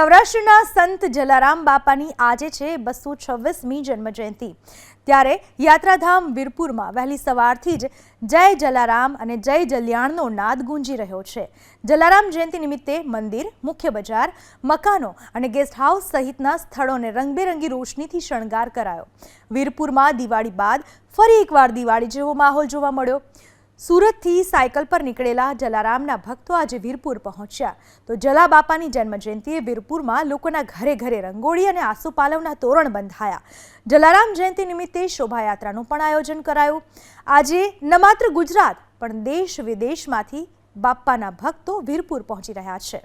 સૌરાષ્ટ્રના સંત જલારામ બાપાની આજે છે બસો છવ્વીસમી જન્મજયંતિ. ત્યારે યાત્રાધામ વીરપુરમાં વહેલી સવારથી જ જય જલારામ અને જય જલ્યાણનો નાદ ગુંજી રહ્યો છે. જલારામ જયંતિ નિમિત્તે મંદિર, મુખ્ય બજાર, મકાનો અને ગેસ્ટ હાઉસ સહિતના સ્થળોને રંગબેરંગી રોશનીથી શણગાર કરાયો. વીરપુરમાં દિવાળી બાદ ફરી એકવાર દિવાળી જેવો માહોલ જોવા મળ્યો. સુરતથી સાયકલ પર નીકળેલા જલારામના ભક્તો આજે વીરપુર પહોંચ્યા. તો જલા બાપાની જન્મજયંતિએ વીરપુરમાં લોકોના ઘરે ઘરે રંગોળી અને આસુપાલવના તોરણ બંધાયા. જલારામ જયંતિ નિમિત્તે શોભાયાત્રાનું પણ આયોજન કરાયું. આજે ન માત્ર ગુજરાત, પણ દેશ વિદેશમાંથી બાપાના ભક્તો વીરપુર પહોંચી રહ્યા છે.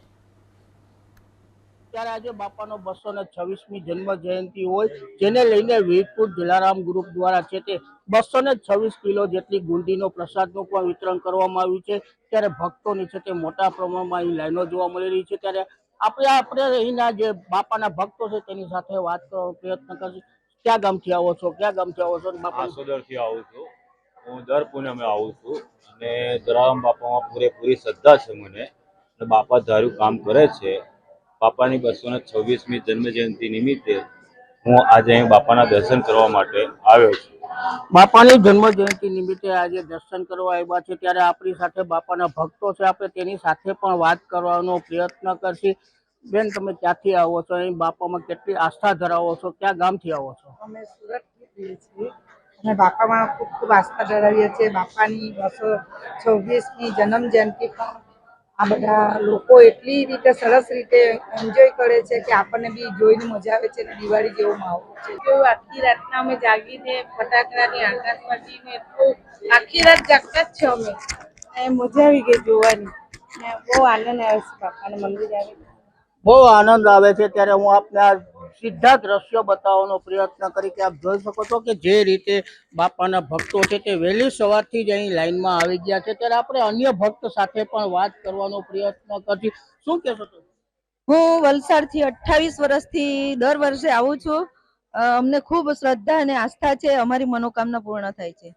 ત્યારે આજે બાપાનો બસો ને છવ્વીસમી જન્મ જયંતિ હોય, જેને લઈને વીરપુર જલારામ ગ્રુપ દ્વારા છે તે બસો ને છવ્વીસ કિલો જેટલી ગુંડીનો પ્રસાદનું પણ વિતરણ કરવામાં આવ્યું છે. ત્યારે ભક્તોની છે તે મોટા પ્રમાણમાં અહીં લાઈનો જોવા મળી રહી છે. ત્યારે આપણે આપણે અહીંના જે બાપાના ભક્તો છે તેની સાથે વાત કરવાનો પ્રયત્ન કરશું. ક્યાં ગામથી આવો છો? ક્યાં ગામથી આવો છો? બાપા? આસોદરથી આવું છું. હું દર પૂનમે આવું છું અને જલારામ બાપામાં પૂરેપૂરી શ્રદ્ધા છે મને. બાપા ધાર્યું કામ કરે છે. બાપાની બસો ને છવ્વીસમી જન્મજયંતિ નિમિત્તે હું આજે અહીં બાપાના દર્શન કરવા માટે આવ્યો છું. બાપાની જન્મ જયંતિ નિમિત્તે આજે દર્શન કરવા આવ્યા છે. ત્યારે આપણી સાથે બાપાના ભક્તો છે. આપણે તેની સાથે પણ વાત કરવાનો પ્રયત્ન કરશી. બેન તમે ક્યાંથી આવો છો? અહીં બાપામાં કેટલી આસ્થા ધરાવો છો? ક્યાં ગામથી આવો છો? અમે સુરતથી અને બાપામાં ખૂબ ખૂબ આસ્થા ધરાવીએ છીએ. બાપાની બસો છવ્વીસમી જન્મ જયંતિ પણ આ બધા લોકો એટલી રીતે સરસ રીતે એન્જોય કરે છે કે આપણને બી જોઈને મજા આવે છે અને દિવાળી જેવો માહોલ છે. જો આખી રાતના અમે જાગીને ફટાકડાની આકાશવાણીને એટલું આખી રાત જાગતા જ છે અમે. મજા આવી ગઈ જોવાની. બહુ આનંદ આવે છે બાપાના મંદિર આવે. બહુ આનંદ આવે છે. ત્યારે હું આપને આ સીધા દ્રશ્યો બતાવવાનો પ્રયત્ન કરી કે આપ જોઈ શકો છો કે જે રીતે બાપાના ભક્તો છે તે વહેલી સવારથી જ અહીં લાઈનમાં આવી ગયા છે. ત્યારે આપણે અન્ય ભક્ત સાથે પણ વાત કરવાનો પ્રયત્ન કરી શું કહેશો તમે? હું વલસાડથી અઠ્ઠાવીસ વર્ષથી દર વર્ષે આવું છું. અમને ખૂબ શ્રદ્ધા અને આસ્થા છે. અમારી મનોકામના પૂર્ણ થાય છે.